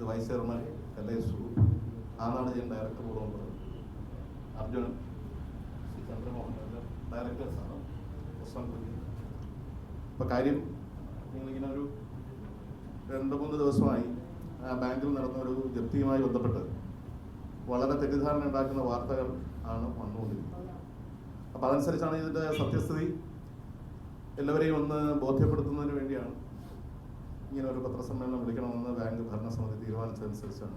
ഇത് vice chairman I സു ആനാണ് ഞാൻ ഡയറക്ടർ ബോർഡ് അർജുൻ. ശ്രീ ചന്ദ്രമോഹൻ ഡയറക്ടേഴ്സാണ് പ്രശ്നം അപ്പോൾ കാര്യം നിങ്ങളിങ്ങനെ ഒരു രണ്ട് മൂന്ന് ദിവസമായി ബാങ്കിൽ നടന്ന ഒരു ജപ്തിയുമായി ബന്ധപ്പെട്ട് വളരെ തെറ്റിദ്ധാരണ ഉണ്ടാക്കുന്ന വാർത്തകൾ ആണ് വന്നുകൊണ്ടിരിക്കുന്നത്. അപ്പം അതനുസരിച്ചാണ് ഇതിന്റെ സത്യസ്ഥിതി. എല്ലാവരെയും ഒന്ന് ബോധ്യപ്പെടുത്തുന്നതിന് വേണ്ടിയാണ് ഇങ്ങനെ ഒരു പത്രസമ്മേളനം വിളിക്കണമെന്ന് ബാങ്ക് ഭരണസമിതി തീരുമാനിച്ചതനുസരിച്ചാണ്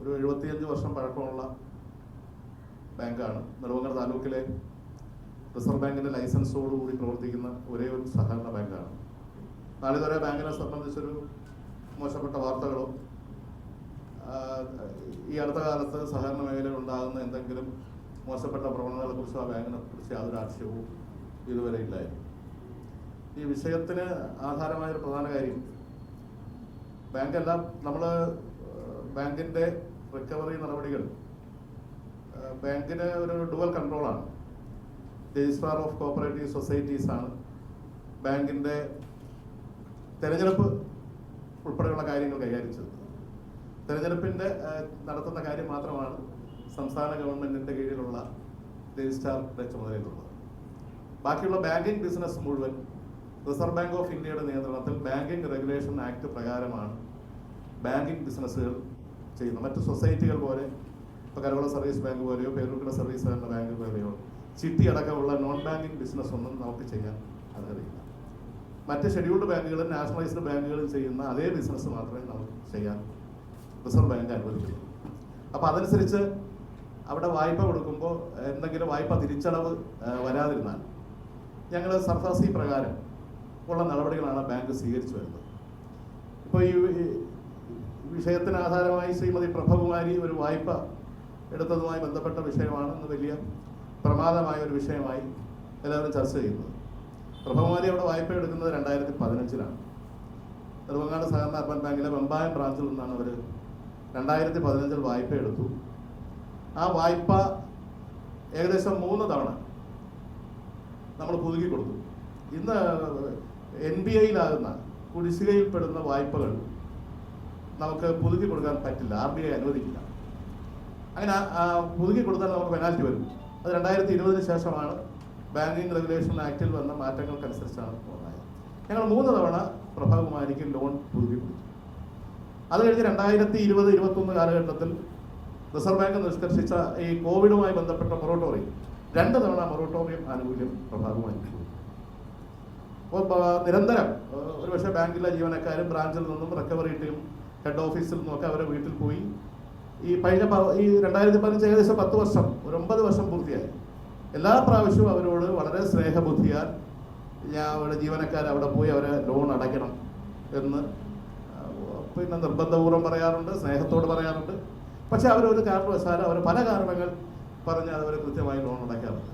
ഒരു എഴുപത്തിയഞ്ച് വർഷം പഴക്കമുള്ള ബാങ്കാണ്. നെടുമങ്ങര താലൂക്കിലെ റിസർവ് ബാങ്കിന്റെ ലൈസൻസോടുകൂടി പ്രവർത്തിക്കുന്ന ഒരേ ഒരു സഹകരണ ബാങ്കാണ്. നാളിതുവരെ ബാങ്കിനെ സംബന്ധിച്ചൊരു മോശപ്പെട്ട വാർത്തകളോ ഈ അടുത്ത കാലത്ത് സഹകരണ മേഖലയിൽ ഉണ്ടാകുന്ന എന്തെങ്കിലും മോശപ്പെട്ട പ്രവണതകളെക്കുറിച്ചോ ആ ബാങ്കിനെ കുറിച്ച് യാതൊരു ആക്ഷേപവും ഇതുവരെ ഇല്ലായിരുന്നു. ഈ വിഷയത്തിന് ആധാരമായ ഒരു പ്രധാന കാര്യം ബാങ്കെല്ലാം നമ്മൾ ബാങ്കിന്റെ റിക്കവറി നടപടികൾ ബാങ്കിന് ഒരു ഡുവൽ കൺട്രോളാണ്. രജിസ്ട്രാർ ഓഫ് കോപ്പറേറ്റീവ് സൊസൈറ്റീസ് ആണ് ബാങ്കിന്റെ തെരഞ്ഞെടുപ്പ് ഉൾപ്പെടെയുള്ള കാര്യങ്ങൾ കൈകാര്യം ചെയ്തത്. തെരഞ്ഞെടുപ്പിന്റെ നടത്തുന്ന കാര്യം മാത്രമാണ് സംസ്ഥാന ഗവൺമെന്റിന്റെ കീഴിലുള്ള രജിസ്ട്രാറിന്റെ ചുമതലയിലുള്ളത് ബാക്കിയുള്ള ബാങ്കിങ് ബിസിനസ് മുഴുവൻ റിസർവ് ബാങ്ക് ഓഫ് ഇന്ത്യയുടെ നിയന്ത്രണത്തിൽ ബാങ്കിംഗ് റെഗുലേഷൻ ആക്ട് പ്രകാരമാണ് ബാങ്കിംഗ് ബിസിനസ്സുകൾ ചെയ്യുന്നത് മറ്റ് സൊസൈറ്റികൾ പോലെ ഇപ്പോൾ കരോള സർവീസ് ബാങ്ക് പോലെയോ പേരൂർക്കട സർവീസ് എന്ന ബാങ്ക് പോലെയോ ചിട്ടി അടക്കമുള്ള നോൺ ബാങ്കിംഗ് ബിസിനസ് ഒന്നും നമുക്ക് ചെയ്യാൻ അർഹതയില്ല മറ്റ് ഷെഡ്യൂൾഡ് ബാങ്കുകളും നാഷണലൈസ്ഡ് ബാങ്കുകളും ചെയ്യുന്ന അതേ ബിസിനസ് മാത്രമേ നമുക്ക് ചെയ്യാൻ റിസർവ് ബാങ്ക് അനുവദിക്കുള്ളൂ. അപ്പോൾ അതനുസരിച്ച് അവിടെ വായ്പ കൊടുക്കുമ്പോൾ എന്തെങ്കിലും വായ്പ തിരിച്ചടവ് വരാതിരുന്നാൽ ഞങ്ങൾ സർഫാസി പ്രകാരം ഉള്ള നടപടികളാണ് ബാങ്ക് സ്വീകരിച്ചു വരുന്നത്. ഇപ്പോൾ ഈ വിഷയത്തിന് ആധാരമായി ശ്രീമതി പ്രഭകുമാരി ഒരു വായ്പ എടുത്തതുമായി ബന്ധപ്പെട്ട വിഷയമാണ്. ഇന്ന് വലിയ പ്രമാദമായ ഒരു വിഷയമായി എല്ലാവരും ചർച്ച ചെയ്യുന്നത്. പ്രഭകുമാരി അവിടെ വായ്പ എടുക്കുന്നത് രണ്ടായിരത്തി പതിനഞ്ചിലാണ് നെടുമങ്ങാട് സഹകരണ അർബൻ ബാങ്കിലെ വെമ്പായം ബ്രാഞ്ചിൽ നിന്നാണ് അവർ രണ്ടായിരത്തി പതിനഞ്ചിൽ വായ്പ എടുത്തു. ആ വായ്പ ഏകദേശം മൂന്ന് തവണ നമ്മൾ പുതുക്കി കൊടുത്തു. ഇന്ന് എൻ ബി ഐയിലാകുന്ന കുടിശ്ശികയിൽപ്പെടുന്ന വായ്പകൾ നമുക്ക് പുതുക്കി കൊടുക്കാൻ പറ്റില്ല. ആർ ബി ഐ അനുവദിക്കില്ല. അങ്ങനെ പുതുക്കി കൊടുത്താൽ നമുക്ക് പെനാൽറ്റി വരും. അത് രണ്ടായിരത്തി ഇരുപതിന് ശേഷമാണ് ബാങ്കിങ് റെഗുലേഷൻ ആക്ടിൽ വന്ന മാറ്റങ്ങൾക്കനുസരിച്ചാണ് ഉണ്ടായത് ഞങ്ങൾ മൂന്ന് തവണ പ്രഭാകുമാരിക്ക് ലോൺ പുതുക്കി കൊടുത്തു. അത് കഴിഞ്ഞ് രണ്ടായിരത്തി ഇരുപത് ഇരുപത്തൊന്ന് കാലഘട്ടത്തിൽ റിസർവ് ബാങ്ക് നിഷ്കർഷിച്ച ഈ കോവിഡുമായി ബന്ധപ്പെട്ട മൊറട്ടോറിയം രണ്ട് തവണ മൊറട്ടോറിയം ആനുകൂല്യം പ്രഭാകുമാരിക്ക് അപ്പോൾ നിരന്തരം ഒരു ഒരുപക്ഷെ ബാങ്കിലെ ജീവനക്കാരും ബ്രാഞ്ചിൽ നിന്നും റിക്കവറി ടീം ഹെഡ് ഓഫീസിൽ നിന്നൊക്കെ അവരെ വീട്ടിൽ പോയി. ഈ കഴിഞ്ഞ ഈ രണ്ടായിരത്തി പതിനഞ്ച് ഏകദേശം പത്ത് വർഷം ഒരു ഒമ്പത് വർഷം പൂർത്തിയായി. എല്ലാ പ്രാവശ്യവും അവരോട് വളരെ സ്നേഹബുദ്ധിയാൽ ഞാൻ അവിടെ ജീവനക്കാർ അവിടെ പോയി അവരെ ലോൺ അടയ്ക്കണം എന്ന് പിന്നെ നിർബന്ധപൂർവം പറയാറുണ്ട് സ്നേഹത്തോട് പറയാറുണ്ട്. പക്ഷെ അവരൊരു കാരണവശാലും അവർ പല കാരണങ്ങൾ പറഞ്ഞ് അവർ കൃത്യമായി ലോൺ അടയ്ക്കാറുണ്ട്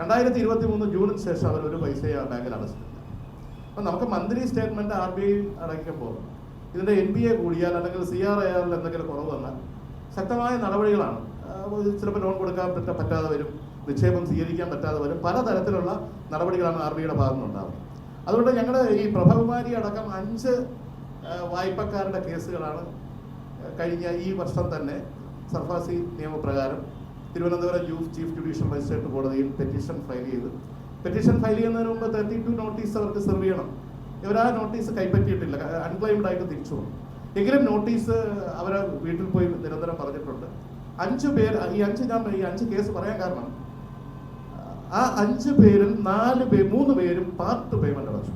രണ്ടായിരത്തി ഇരുപത്തി മൂന്ന് ജൂണിന് ശേഷം അവർ ഒരു ആ ബാങ്കിൽ അടച്ചിട്ടില്ല. അപ്പം നമുക്ക് monthly statement R B I അടയ്ക്കുമ്പോൾ ഇതിന്റെ എൻ ബി എ കൂടിയാൽ അല്ലെങ്കിൽ സി ആർ ഐ ആറിൽ എന്തെങ്കിലും കുറവ് വന്നാൽ ശക്തമായ നടപടികളാണ്. ചിലപ്പോൾ ലോൺ കൊടുക്കാൻ പറ്റ പറ്റാതെ വരും. നിക്ഷേപം സ്വീകരിക്കാൻ പറ്റാതെ വരും. പലതരത്തിലുള്ള നടപടികളാണ് ആർ ബി ഐയുടെ ഭാഗത്തു നിന്നുണ്ടാവുന്നത് അതുകൊണ്ട് ഞങ്ങൾ ഈ പ്രഭകുമാരി അടക്കം അഞ്ച് വായ്പക്കാരുടെ കേസുകളാണ് കഴിഞ്ഞ ഈ വർഷം തന്നെ സർഫാസി നിയമപ്രകാരം Thiruvananthapuram youth chief judicial magistrate കോടതിയിൽ പെറ്റീഷൻ ഫയൽ ചെയ്തു. പെറ്റീഷൻ ഫയൽ ചെയ്യുന്നതിന് മുമ്പ് തേർട്ടി ടു നോട്ടീസ് അവർക്ക് സെർവ് ചെയ്യണം. ഇവർ ആ നോട്ടീസ് കൈപ്പറ്റിയിട്ടില്ല. അൺക്ലൈംഡ് ആയിട്ട് തിരിച്ചു പോകും എങ്കിലും നോട്ടീസ് അവരെ വീട്ടിൽ പോയി നിരന്തരം പറഞ്ഞിട്ടുണ്ട്. അഞ്ച് പേർ ഈ അഞ്ച് ഞാൻ ഈ അഞ്ച് കേസ് പറയാൻ കാരണം ആ അഞ്ച് പേരിൽ നാല് പേര് മൂന്ന് പേരും പാർട്ട് പേയ്മെന്റ് അടച്ചു.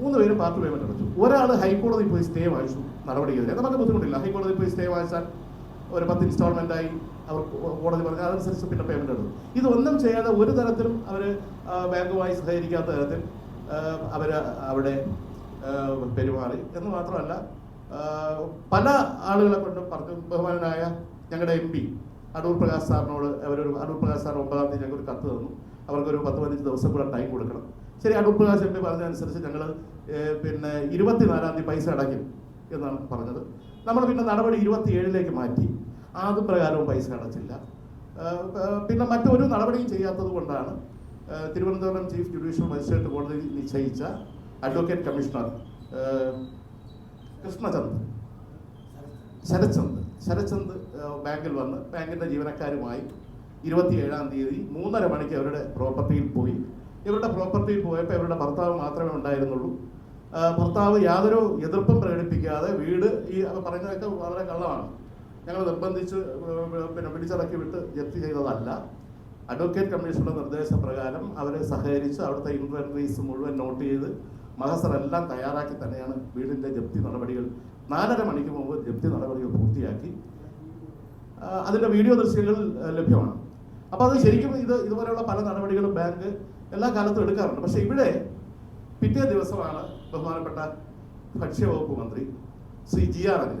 മൂന്ന് പേരും പാർട്ട് പേയ്മെന്റ് അടച്ചു. ഒരാൾ ഹൈക്കോടതി പോയി സ്റ്റേ വാങ്ങിച്ചു നടപടിക്കെതിരെ. നമുക്ക് ബുദ്ധിമുട്ടില്ല. ഹൈക്കോടതി പോയി സ്റ്റേ വായിച്ചാൽ ഒരു പത്ത് ഇൻസ്റ്റാൾമെന്റ് ആയി. അവർ കോടതി പറഞ്ഞാൽ അതനുസരിച്ച് പിന്നെ പേയ്മെന്റ് എടുക്കും ഇതൊന്നും ചെയ്യാതെ ഒരു തരത്തിലും അവർ ബാങ്കുമായി സഹകരിക്കാത്ത തരത്തിൽ അവർ അവിടെ പെരുമാറി. എന്ന് മാത്രമല്ല പല ആളുകളെ കൊണ്ടും പറഞ്ഞു ബഹുമാനായ ഞങ്ങളുടെ എം പി അടൂർ പ്രകാശ് സാറിനോട് അവരൊരു അടൂർ പ്രകാശ് സാർ ഒമ്പതാം തീയതി ഞങ്ങൾക്ക് കത്ത് തന്നു. അവർക്കൊരു പത്ത് പതിനഞ്ച് ദിവസം കൂടെ ടൈം കൊടുക്കണം. ശരി അടൂർ പ്രകാശ് എം പി പറഞ്ഞതനുസരിച്ച് ഞങ്ങൾ പിന്നെ ഇരുപത്തിനാലാം തീയതി പൈസ അടയ്ക്കും എന്നാണ് പറഞ്ഞത്. നമ്മൾ പിന്നെ നടപടി ഇരുപത്തിയേഴിലേക്ക് മാറ്റി. അത് പ്രകാരവും പൈസ അടച്ചില്ല. പിന്നെ മറ്റൊരു നടപടിയും ചെയ്യാത്തത് കൊണ്ടാണ് തിരുവനന്തപുരം ചീഫ് ജുഡീഷ്യൽ മജിസ്ട്രേറ്റ് കോടതി നിശ്ചയിച്ച അഡ്വക്കേറ്റ് കമ്മീഷണർ കൃഷ്ണചന്ദ്. ശരത്ചന്ദ്. ശരത്ചന്ദ് ബാങ്കിൽ വന്ന് ബാങ്കിന്റെ ജീവനക്കാരുമായി ഇരുപത്തിയേഴാം തീയതി മൂന്നര മണിക്ക് അവരുടെ പ്രോപ്പർട്ടിയിൽ പോയി. ഇവരുടെ പ്രോപ്പർട്ടിയിൽ പോയപ്പോൾ ഇവരുടെ ഭർത്താവ് മാത്രമേ ഉണ്ടായിരുന്നുള്ളൂ. ഭർത്താവ് യാതൊരു എതിർപ്പും പ്രകടിപ്പിക്കാതെ വീട് ഈ പറഞ്ഞതൊക്കെ വളരെ കള്ളമാണ്. ഞങ്ങൾ നിർബന്ധിച്ച് പിന്നെ പിടിച്ചിറക്കി വിട്ട് ജപ്തി ചെയ്തതല്ല. അഡ്വക്കേറ്റ് കമ്മീഷന്റെ നിർദ്ദേശപ്രകാരം അവരെ സഹകരിച്ച് അവിടുത്തെ ഇൻവെന്ററീസ് മുഴുവൻ നോട്ട് ചെയ്ത് മഹസറെല്ലാം തയ്യാറാക്കി തന്നെയാണ് വീടിന്റെ ജപ്തി നടപടികൾ. നാലര മണിക്ക് മുമ്പ് ജപ്തി നടപടികൾ പൂർത്തിയാക്കി. അതിന്റെ വീഡിയോ ദൃശ്യങ്ങൾ ലഭ്യമാണ്. അപ്പോൾ അത് ശരിക്കും ഇത് ഇതുപോലെയുള്ള പല നടപടികളും ബാങ്ക് എല്ലാ കാലത്തും എടുക്കാറുണ്ട്. പക്ഷേ ഇവിടെ പിറ്റേ ദിവസമാണ് ബഹുമാനപ്പെട്ട ഭക്ഷ്യവകുപ്പ് മന്ത്രി ശ്രീ ജി ആർ അനിൽ.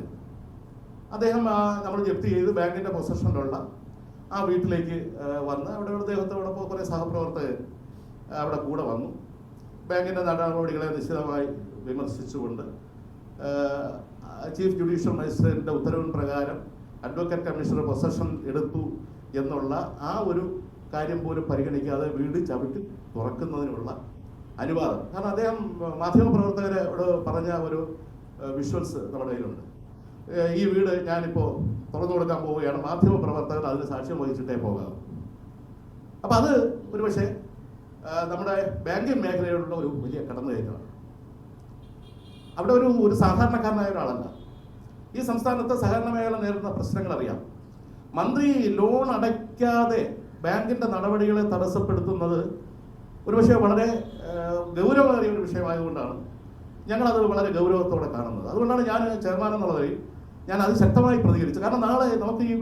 അദ്ദേഹം നമ്മൾ ജപ്തി ചെയ്ത് ബാങ്കിന്റെ പൊസഷനിലുള്ള ആ വീട്ടിലേക്ക് വന്ന് അവിടെ അദ്ദേഹത്തോടൊപ്പം കുറേ സഹപ്രവർത്തകർ അവിടെ കൂടെ വന്നു. ബാങ്കിന്റെ നടപടികളെ നിശ്ചിതമായി വിമർശിച്ചുകൊണ്ട് ചീഫ് ജുഡീഷ്യൽ മജിസ്ട്രേറ്റിന്റെ ഉത്തരവിൻ പ്രകാരം അഡ്വക്കേറ്റ് കമ്മീഷണർ പൊസഷൻ എടുത്തു എന്നുള്ള ആ ഒരു കാര്യം പോലും പരിഗണിക്കാതെ വീട് ചവിട്ടി തുറക്കുന്നതിനുള്ള അനുവാദം. കാരണം അദ്ദേഹം മാധ്യമപ്രവർത്തകരോട് പറഞ്ഞ ഒരു വിഷ്വൽസ് നമ്മുടെ കയ്യിലുണ്ട്. ഈ വീട് ഞാനിപ്പോൾ തുറന്നു കൊടുക്കാൻ പോവുകയാണ്. മാധ്യമ പ്രവർത്തകർ അതിന് സാക്ഷ്യം വഹിച്ചിട്ടേ പോകാം അപ്പം അത് ഒരുപക്ഷെ നമ്മുടെ ബാങ്കിങ് മേഖലയോടുള്ള ഒരു വലിയ കടന്നുകയറ്റമാണ്. അവിടെ ഒരു ഒരു സാധാരണക്കാരനായ ഒരാളല്ല. ഈ സംസ്ഥാനത്ത് സഹകരണ മേഖല നേരിടുന്ന പ്രശ്നങ്ങൾ അറിയാം മന്ത്രി ലോൺ അടയ്ക്കാതെ ബാങ്കിന്റെ നടപടികളെ തടസ്സപ്പെടുത്തുന്നത് ഒരുപക്ഷെ വളരെ ഗൗരവമേറിയ ഒരു വിഷയമായതുകൊണ്ടാണ്. ഞങ്ങളത് വളരെ ഗൗരവത്തോടെ കാണുന്നത്. അതുകൊണ്ടാണ് ഞാൻ ചെയർമാൻ എന്നുള്ളതിൽ ഞാൻ അത് ശക്തമായി പ്രതികരിച്ചു കാരണം നാളെ നമുക്ക് ഈ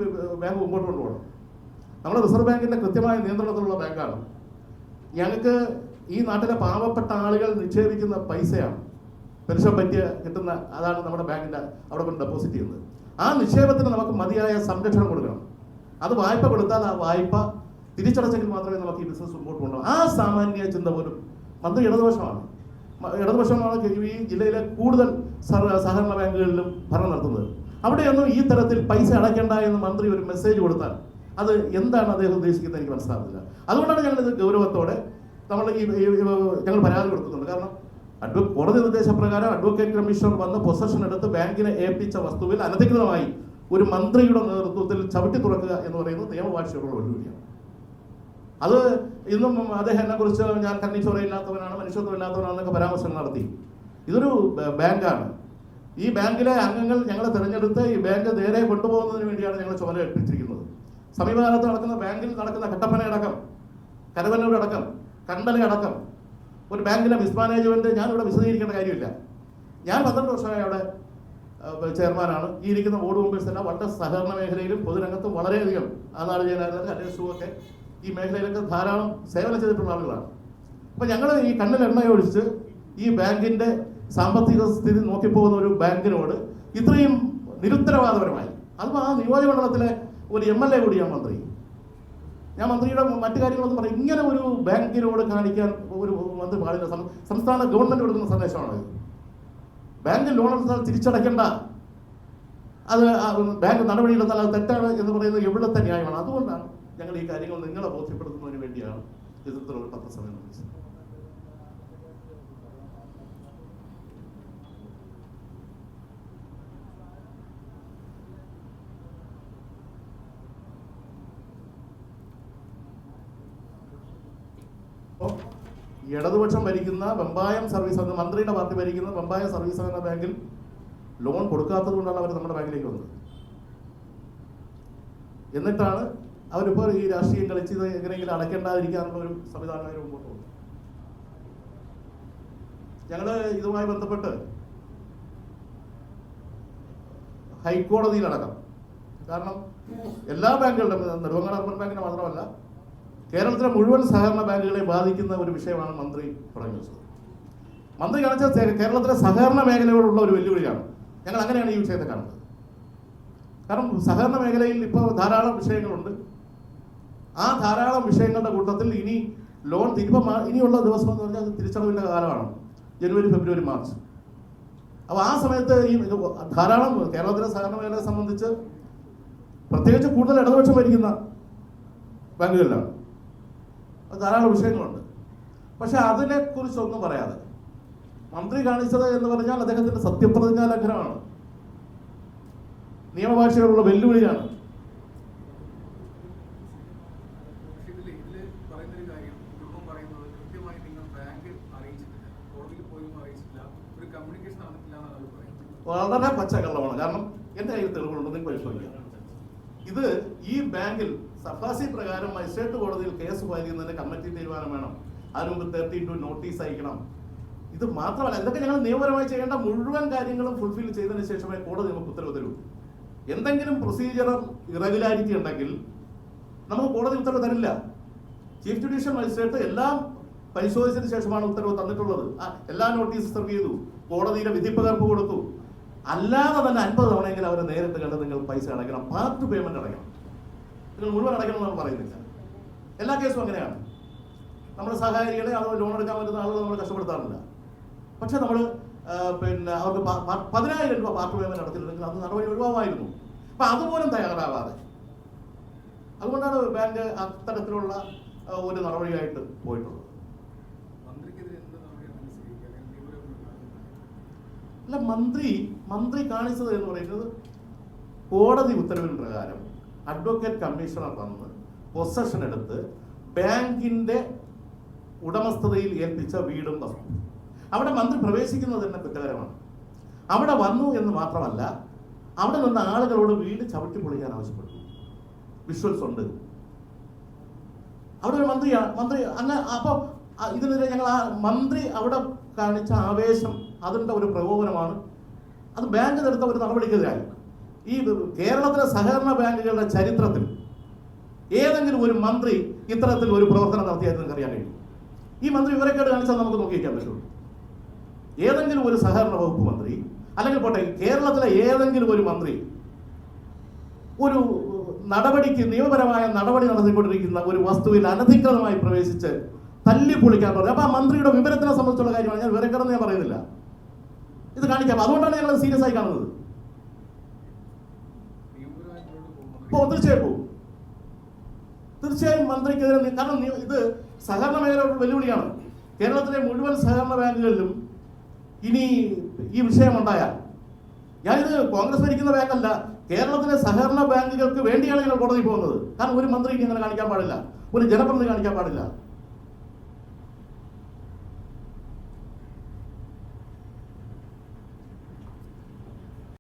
ബാങ്ക് മുമ്പോട്ട് കൊണ്ടുപോകണം. നമ്മുടെ റിസർവ് ബാങ്കിന്റെ കൃത്യമായ നിയന്ത്രണത്തിലുള്ള ബാങ്കാണ്. ഞങ്ങൾക്ക് ഈ നാട്ടിലെ പാവപ്പെട്ട ആളുകൾ നിക്ഷേപിക്കുന്ന പൈസയാണ് പെൻഷൻ പറ്റിയ കിട്ടുന്ന അതാണ് നമ്മുടെ ബാങ്കിന്റെ അവിടെ കൊണ്ട് ഡെപ്പോസിറ്റ് ചെയ്യുന്നത്. ആ നിക്ഷേപത്തിന് നമുക്ക് മതിയായ സംരക്ഷണം കൊടുക്കണം. അത് വായ്പ കൊടുത്താൽ ആ വായ്പ തിരിച്ചടച്ചെങ്കിൽ മാത്രമേ നമുക്ക് ഈ ബിസിനസ് മുമ്പോട്ട് കൊണ്ടുപോകാം ആ സാമാന്യ ചിന്ത പോലും മന്ത്രി ഇടതുപക്ഷമാണ് ഇടതുപക്ഷമാണ് ഈ ജില്ലയിലെ കൂടുതൽ സഹ- സഹകരണ ബാങ്കുകളിലും ഭരണം നടത്തുന്നത്. അവിടെയൊന്നും ഈ തരത്തിൽ പൈസ അടയ്ക്കേണ്ട എന്ന് മന്ത്രി ഒരു മെസ്സേജ് കൊടുത്താൽ അത് എന്താണ് അദ്ദേഹം ഉദ്ദേശിക്കുന്നത് എനിക്ക് മനസ്സിലാകുന്നില്ല അതുകൊണ്ടാണ് ഞങ്ങൾ ഇത് ഗൗരവത്തോടെ നമ്മൾ ഈ ഞങ്ങൾ പരാതി കൊടുക്കുന്നുണ്ട്. കാരണം അഡ്വ കോടതി നിർദ്ദേശപ്രകാരം അഡ്വക്കേറ്റ് കമ്മീഷണർ വന്ന് പൊസഷൻ എടുത്ത് ബാങ്കിനെ ഏൽപ്പിച്ച വസ്തുവിൽ അനധികൃതമായി ഒരു മന്ത്രിയുടെ നേതൃത്വത്തിൽ ചവിട്ടി തുറക്കുക എന്ന് പറയുന്നത് നിയമവാഴ്ചയോടുള്ള വെല്ലുവിളിയാണ്. അത് ഇന്നും അദ്ദേഹം എന്നെ കുറിച്ച് ഞാൻ കണ്ണീച്ചോറയില്ലാത്തവനാണ് മനുഷ്യത്വമില്ലാത്തവനാണെന്നൊക്കെ പരാമർശം നടത്തി. ഇതൊരു ബാങ്കാണ്. ഈ ബാങ്കിലെ അംഗങ്ങൾ ഞങ്ങളെ തിരഞ്ഞെടുത്ത് ഈ ബാങ്ക് നേരെ കൊണ്ടുപോകുന്നതിന് വേണ്ടിയാണ് ഞങ്ങൾ ചുമല ഏൽപ്പിച്ചിരിക്കുന്നത്. സമീപകാലത്ത് നടക്കുന്ന ബാങ്കിൽ നടക്കുന്ന കട്ടപ്പനയടക്കം കരവല്ലൂരടക്കം കണ്ടലയടക്കം ഒരു ബാങ്കിലെ മിസ്മാനേജ്മെന്റ് ഇവിടെ വിശദീകരിക്കേണ്ട കാര്യമില്ല. ഞാൻ പന്ത്രണ്ട് വർഷമായി അവിടെ ചെയർമാനാണ്. ഈ ഇരിക്കുന്ന ബോർഡ് മെമ്പേഴ്സ് എല്ലാം വളരെ സഹകരണ മേഖലയിലും പൊതുരംഗത്തും വളരെയധികം ആ നാട് ചെയ്യാനായിരുന്നു അന്വേഷണമൊക്കെ ഈ മേഖലയിലൊക്കെ ധാരാളം സേവനം ചെയ്തിട്ടുള്ള ആളുകളാണ്. അപ്പൊ ഞങ്ങൾ ഈ കണ്ണിൽ എണ്ണയൊഴിച്ച് ഈ ബാങ്കിന്റെ സാമ്പത്തിക സ്ഥിതി നോക്കിപ്പോകുന്ന ഒരു ബാങ്കിനോട് ഇത്രയും നിരുത്തരവാദപരമായി അതും ആ നിയോജകമണ്ഡലത്തിലെ ഒരു എം എൽ എ കൂടിയാണ് മന്ത്രി. ഞാൻ മന്ത്രിയുടെ മറ്റു കാര്യങ്ങളൊന്നും പറയും ഇങ്ങനെ ഒരു ബാങ്കിനോട് കാണിക്കാൻ ഒരു മന്ത്രി പാടില്ല. സംസ്ഥാന ഗവൺമെന്റ് കൊടുക്കുന്ന സന്ദേശമാണ് ബാങ്ക് ലോൺ എടുത്താൽ തിരിച്ചടയ്ക്കേണ്ട. അത് ബാങ്ക് നടപടിയെടുത്താൽ അത് തെറ്റാണ് എന്ന് പറയുന്നത് എവിടുത്തെ ന്യായമാണ്. അതുകൊണ്ടാണ് ഞങ്ങൾ ഈ കാര്യങ്ങൾ നിങ്ങളെ ബോധ്യപ്പെടുത്തുന്നതിന് വേണ്ടിയാണ് ഇത്തരത്തിലുള്ള പത്രസമയം വിളിച്ചത് ഇടതുപക്ഷം ഭരിക്കുന്ന വെമ്പായം സർവീസ് എന്ന മന്ത്രിയുടെ പാർട്ടി ഭരിക്കുന്ന വെമ്പായം സർവീസ് എന്ന ബാങ്കിൽ ലോൺ കൊടുക്കാത്തത് കൊണ്ടാണ് അവർ നമ്മുടെ ബാങ്കിലേക്ക് വന്നത്. എന്നിട്ടാണ് അവരിപ്പോൾ ഈ രാഷ്ട്രീയം കളിച്ച് ഇത് എങ്ങനെയെങ്കിലും അടയ്ക്കേണ്ടാതിരിക്കാനുള്ള ഒരു സംവിധാനം അവർ മുമ്പോട്ട് പോകുന്നത് ഞങ്ങൾ ഇതുമായി ബന്ധപ്പെട്ട് ഹൈക്കോടതിയിലടക്കം കാരണം എല്ലാ ബാങ്കുകളുടെയും നെടുവങ്ങാട് അർബൻ ബാങ്കിനെ മാത്രമല്ല കേരളത്തിലെ മുഴുവൻ സഹകരണ ബാങ്കുകളെ ബാധിക്കുന്ന ഒരു വിഷയമാണ് മന്ത്രി പറഞ്ഞു വെച്ചത്. മന്ത്രി കാണിച്ച കേരളത്തിലെ സഹകരണ മേഖലയോടുള്ള ഒരു വെല്ലുവിളിയാണ്. ഞങ്ങൾ അങ്ങനെയാണ് ഈ വിഷയത്തെ കാണുന്നത്. കാരണം സഹകരണ മേഖലയിൽ ഇപ്പോൾ ധാരാളം വിഷയങ്ങളുണ്ട്. ആ ധാരാളം വിഷയങ്ങളുടെ കൂട്ടത്തിൽ ഇനി ലോൺ തിരിപ്പം ഇനിയുള്ള ദിവസം എന്ന് പറഞ്ഞാൽ അത് തിരിച്ചടവിന്റെ കാലമാണ്. ജനുവരി ഫെബ്രുവരി മാർച്ച്. അപ്പോൾ ആ സമയത്ത് ഈ ധാരാളം കേരളത്തിലെ സഹകരണ മേഖലയെ സംബന്ധിച്ച് പ്രത്യേകിച്ച് കൂടുതൽ ഇടതുപക്ഷം ഭരിക്കുന്ന ബാങ്കുകളിലാണ്. അത് ധാരാളം വിഷയങ്ങളുണ്ട്. പക്ഷെ അതിനെക്കുറിച്ചൊന്നും പറയാതെ മന്ത്രി കാണിച്ചത് എന്ന് പറഞ്ഞാൽ അദ്ദേഹത്തിന്റെ സത്യപ്രതിജ്ഞാ ലംഘനമാണ് നിയമഭാഷയോടുള്ള വെല്ലുവിളിയാണ് പക്ഷേ ഇതിൽ ഇതിൽ പറയുന്നൊരു കാര്യം കുടുംബം പറയുന്നത് കൃത്യമായി നിങ്ങൾ ബാങ്ക് അറിയിച്ചിട്ടില്ല കോടതിയിൽ പോയും അറിയിച്ചിട്ടില്ല ഒരു കമ്മ്യൂണിക്കേഷൻ നടന്നിട്ടില്ല എന്നാണ് അവർ പറയുന്നത് വളരെ പച്ചക്കള്ളമാണ്. കാരണം എന്റെ കയ്യിൽ തെളിവുകളുണ്ട് നിങ്ങൾക്ക് പരിശോധിക്കാം. ഇത് ഈ ബാങ്കിൽ സഫാസി പ്രകാരം മജിസ്ട്രേറ്റ് കോടതിയിൽ കേസ് ഫയൽ ചെയ്യുന്നതിന് കമ്മിറ്റി തീരുമാനം വേണം. അതിന് മുമ്പ് തേർട്ടി ടു നോട്ടീസ് അയക്കണം. ഇത് മാത്രമല്ല ഇതൊക്കെ ഞങ്ങൾ നിയമപരമായി ചെയ്യേണ്ട മുഴുവൻ കാര്യങ്ങളും ഫുൾഫിൽ ചെയ്തതിന് ശേഷമേ കോടതി നമുക്ക് ഉത്തരവ് തരൂ. എന്തെങ്കിലും പ്രൊസീജിയർ ഇറഗുലാരിറ്റി ഉണ്ടെങ്കിൽ നമുക്ക് കോടതി ഉത്തരവ് തരില്ല. ചീഫ് ജുഡീഷ്യൽ മജിസ്ട്രേറ്റ് എല്ലാം പരിശോധിച്ചതിന് ശേഷമാണ് ഉത്തരവ് തന്നിട്ടുള്ളത്. എല്ലാ നോട്ടീസ് സെർവ് ചെയ്തു. കോടതിയുടെ വിധിപ്പകർപ്പ് കൊടുത്തു. അല്ലാതെ തന്നെ അൻപത് തവണയെങ്കിലും അവരെ നേരിട്ട് കണ്ട് നിങ്ങൾ പൈസ അടയ്ക്കണം പാർട്ട് പേയ്മെന്റ് അടയ്ക്കണം. നിങ്ങൾ മുഴുവൻ അടയ്ക്കണം എന്നാണ് പറയുന്നില്ല എല്ലാ കേസും അങ്ങനെയാണ്. നമ്മുടെ സഹായികളെ അതോ ലോൺ എടുക്കാൻ പറ്റുന്ന ആളുകൾ നമ്മൾ കഷ്ടപ്പെടുത്താറില്ല പക്ഷെ നമ്മൾ പിന്നെ അവർക്ക് പതിനായിരം രൂപ പാർട്ട് പേയ്മെന്റ് അടച്ചില്ലെങ്കിൽ അത് നടപടി ഒഴിവാമായിരുന്നു അപ്പൊ അതുപോലും തയ്യാറാവാതെ. അതുകൊണ്ടാണ് ബാങ്ക് അത്തരത്തിലുള്ള ഒരു നടപടിയായിട്ട് പോയിട്ടുള്ളത് മന്ത്രിക്കെതിരെ എന്ത് നടപടിയാണ് സ്വീകരിക്കുക അല്ലെങ്കിൽ നിയമപരമായ അല്ല മന്ത്രി മന്ത്രി കാണിച്ചത് എന്ന് പറയുന്നത് കോടതി ഉത്തരവിൻ പ്രകാരം അഡ്വക്കേറ്റ് കമ്മീഷണർ വന്ന് പൊസഷൻ എടുത്ത് ബാങ്കിന്റെ ഉടമസ്ഥതയിൽ ഏൽപ്പിച്ച വീടും വസ്തു അവിടെ മന്ത്രി പ്രവേശിക്കുന്നത് തന്നെ കുറ്റകരമാണ്. അവിടെ വന്നു എന്ന് മാത്രമല്ല അവിടെ നിന്ന് ആളുകളോട് വീട് ചവിട്ടി പൊളിക്കാൻ ആവശ്യപ്പെട്ടു. വിഷ്വൽസ് ഉണ്ട്. അവിടെ ഒരു മന്ത്രിയാണ് മന്ത്രി അങ്ങനെ അപ്പോൾ ഇതിനെതിരെ ഞങ്ങൾ ആ മന്ത്രി അവിടെ കാണിച്ച ആവേശം അതിന്റെ ഒരു പ്രകോപനമാണ്. അത് ബാങ്ക് എടുത്ത ഒരു നടപടിക്കെതിരായി. ഈ കേരളത്തിലെ സഹകരണ ബാങ്കുകളുടെ ചരിത്രത്തിൽ ഏതെങ്കിലും ഒരു മന്ത്രി ഇത്തരത്തിൽ ഒരു പ്രവർത്തനം നടത്തിയത് നിങ്ങൾക്ക് അറിയാൻ കഴിയും. ഈ മന്ത്രി വിവരക്കേട് കാണിച്ചാൽ നമുക്ക് നോക്കിയിരിക്കാൻ പറ്റുള്ളൂ. ഏതെങ്കിലും ഒരു സഹകരണ വകുപ്പ് മന്ത്രി അല്ലെങ്കിൽ പോട്ടെ കേരളത്തിലെ ഏതെങ്കിലും ഒരു മന്ത്രി ഒരു നടപടിക്ക് നിയമപരമായ നടപടി നടത്തിക്കൊണ്ടിരിക്കുന്ന ഒരു വസ്തുവിൽ അനധികൃതമായി പ്രവേശിച്ച് തല്ലി പൊളിക്കാൻ പറഞ്ഞു. അപ്പൊ ആ മന്ത്രിയുടെ വിവരത്തിനെ സംബന്ധിച്ചുള്ള കാര്യമാണ്. ഞാൻ വിവരക്കേടെന്ന് ഞാൻ പറയുന്നില്ല. ഇത് കാണിക്കാം. അതുകൊണ്ടാണ് ഞങ്ങൾ സീരിയസ് ആയി കാണുന്നത്. തീർച്ചയായും പോകും. തീർച്ചയായും മന്ത്രിക്കെതിരെ കാരണം ഇത് സഹകരണ മേഖലയുടെ വെല്ലുവിളിയാണ്. കേരളത്തിലെ മുഴുവൻ സഹകരണ ബാങ്കുകളിലും ഇനി ഈ വിഷയം ഉണ്ടായാൽ ഞാനിത് കോൺഗ്രസ് ഭരിക്കുന്ന ബാങ്കല്ല. കേരളത്തിലെ സഹകരണ ബാങ്കുകൾക്ക് വേണ്ടിയാണ് ഞങ്ങൾ കോടതി പോകുന്നത്. കാരണം ഒരു മന്ത്രി ഇനി അങ്ങനെ കാണിക്കാൻ പാടില്ല. ഒരു ജനപ്രതിനിധി കാണിക്കാൻ പാടില്ല.